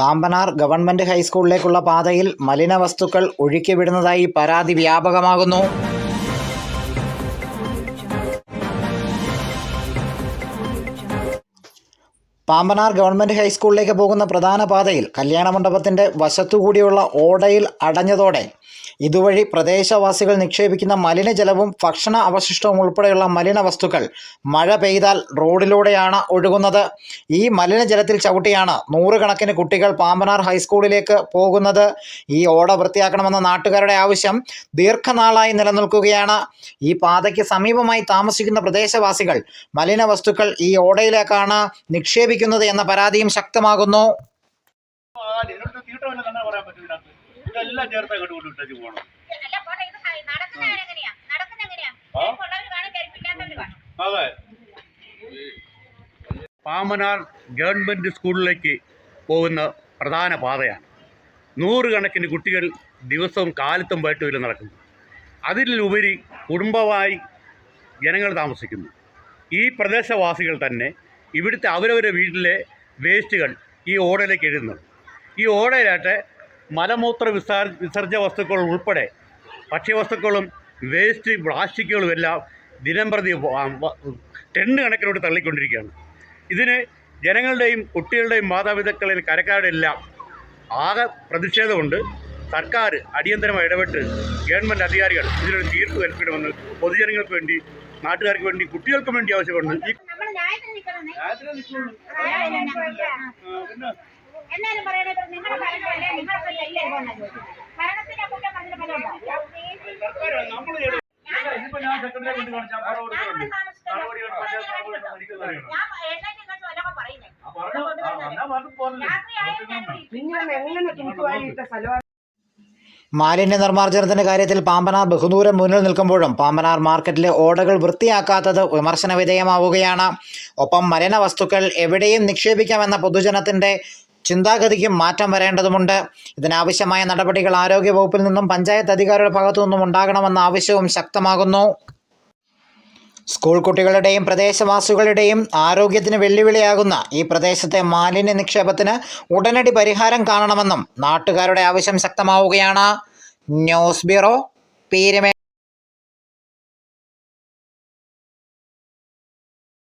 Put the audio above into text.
Pambanar government ഹൈസ്കൂളിലേക്കുള്ള പാതയിൽ മലിന മലിനവസ്തുക്കൾ ഒഴുക്കിവിടുന്നതായി പരാതി വ്യാപകമാകുന്നു. പാമ്പനാർ ഗവൺമെന്റ് ഹൈസ്കൂളിലേക്ക് പോകുന്ന പ്രധാന പാതയിൽ കല്യാണ മണ്ഡപത്തിന്റെ വശത്തുകൂടിയുള്ള ഓടയിൽ അടഞ്ഞതോടെ ഇതുവഴി പ്രദേശവാസികൾ നിക്ഷേപിക്കുന്ന മലിനജലവും ഭക്ഷണ അവശിഷ്ടവും ഉൾപ്പെടെയുള്ള മലിന വസ്തുക്കൾ മഴ പെയ്താൽ റോഡിലൂടെയാണ് ഒഴുകുന്നത്. ഈ മലിനജലത്തിൽ ചവിട്ടിയാണ് നൂറുകണക്കിന് കുട്ടികൾ പാമ്പനാർ ഹൈസ്കൂളിലേക്ക് പോകുന്നത്. ഈ ഓട വൃത്തിയാക്കണമെന്ന നാട്ടുകാരുടെ ആവശ്യം ദീർഘനാളായി നിലനിൽക്കുകയാണ്. ഈ പാതയ്ക്ക് സമീപമായി താമസിക്കുന്ന പ്രദേശവാസികൾ മലിന വസ്തുക്കൾ ഈ ഓടയിലേക്കാണ് നിക്ഷേപിക്കുന്നത് എന്ന പരാതിയും ശക്തമാകുന്നു. നടക്കുന്ന ചേർത്ത് അങ്ങോട്ട് ഉള്ളവർ കാണും കരിപ്പില്ലാത്തവർ കാണും അതെ. പാമനാർ ഗവൺമെന്റ് സ്കൂളിലേക്ക് പോകുന്ന പ്രധാന പാതയാണ്. നൂറുകണക്കിന് കുട്ടികൾ ദിവസവും കാലത്തും വൈകിട്ടും നടക്കുന്നു. അതിലുപരി കുടുംബമായി ജനങ്ങൾ താമസിക്കുന്നു. ഈ പ്രദേശവാസികൾ തന്നെ ഇവിടുത്തെ അവരവരുടെ വീട്ടിലെ വേസ്റ്റുകൾ ഈ ഓടയിലേക്ക് എഴുതുന്നു ഈ ഓടയിലാട്ടെ മലമൂത്ര വിസാർ വിസർജ്യ വസ്തുക്കൾ ഉൾപ്പെടെ ഭക്ഷ്യവസ്തുക്കളും വേസ്റ്റ് പ്ലാസ്റ്റിക്കുകളും എല്ലാം ദിനം പ്രതി ടെണ്ണ് കണക്കിനോട് തള്ളിക്കൊണ്ടിരിക്കുകയാണ്. ഇതിന് ജനങ്ങളുടെയും കുട്ടികളുടെയും മാതാപിതാക്കളിൽ കരക്കാരുടെ എല്ലാം ആകെ പ്രതിഷേധമുണ്ട്. സർക്കാർ അടിയന്തരമായി ഇടപെട്ട് ഗവൺമെന്റ് അധികാരികൾ ഇതിനൊരു തീർപ്പ് കൽപ്പിക്കണമെന്ന് പൊതുജനങ്ങൾക്ക് വേണ്ടി നാട്ടുകാർക്ക് വേണ്ടി കുട്ടികൾക്ക് വേണ്ടി ആവശ്യപ്പെടുന്നു. ഈ എന്നാലും പറയണത് നിങ്ങളുടെ ഭരണമല്ലേ നിങ്ങളിപ്പോ ഇല്ലേ പോകുന്നത് ഭരണത്തിന്റെ കുറ്റം അതിന് നമ്മൾ ഞാൻ സെക്രട്ടറിയെ കൊണ്ട് കാണിച്ചാൽ സ്ഥലമാണ് മാലിന്യ നിർമ്മാർജനത്തിന്റെ കാര്യത്തിൽ പാമ്പനാർ ബഹുദൂരം മുന്നിൽ നിൽക്കുമ്പോഴും പാമ്പനാർ മാർക്കറ്റിലെ ഓടകൾ വൃത്തിയാക്കാത്തത് വിമർശന വിധേയമാവുകയാണ്. ഒപ്പം മലിന വസ്തുക്കൾ എവിടെയും നിക്ഷേപിക്കാമെന്ന പൊതുജനത്തിന്റെ ചിന്താഗതിക്കും മാറ്റം വരേണ്ടതുണ്ട് ഇതിനാവശ്യമായ നടപടികൾ ആരോഗ്യവകുപ്പിൽ നിന്നും പഞ്ചായത്ത് അധികാരിയുടെ ഭാഗത്തു നിന്നും ഉണ്ടാകണമെന്ന ആവശ്യവും ശക്തമാകുന്നു. സ്കൂൾ കുട്ടികളുടെയും പ്രദേശവാസികളുടെയും ആരോഗ്യത്തിന് വെല്ലുവിളിയാകുന്ന ഈ പ്രദേശത്തെ മാലിന്യ നിക്ഷേപത്തിന് ഉടനടി പരിഹാരം കാണണമെന്നും നാട്ടുകാരുടെ ആവശ്യം ശക്തമാവുകയാണ്. News bureau പീരുമേ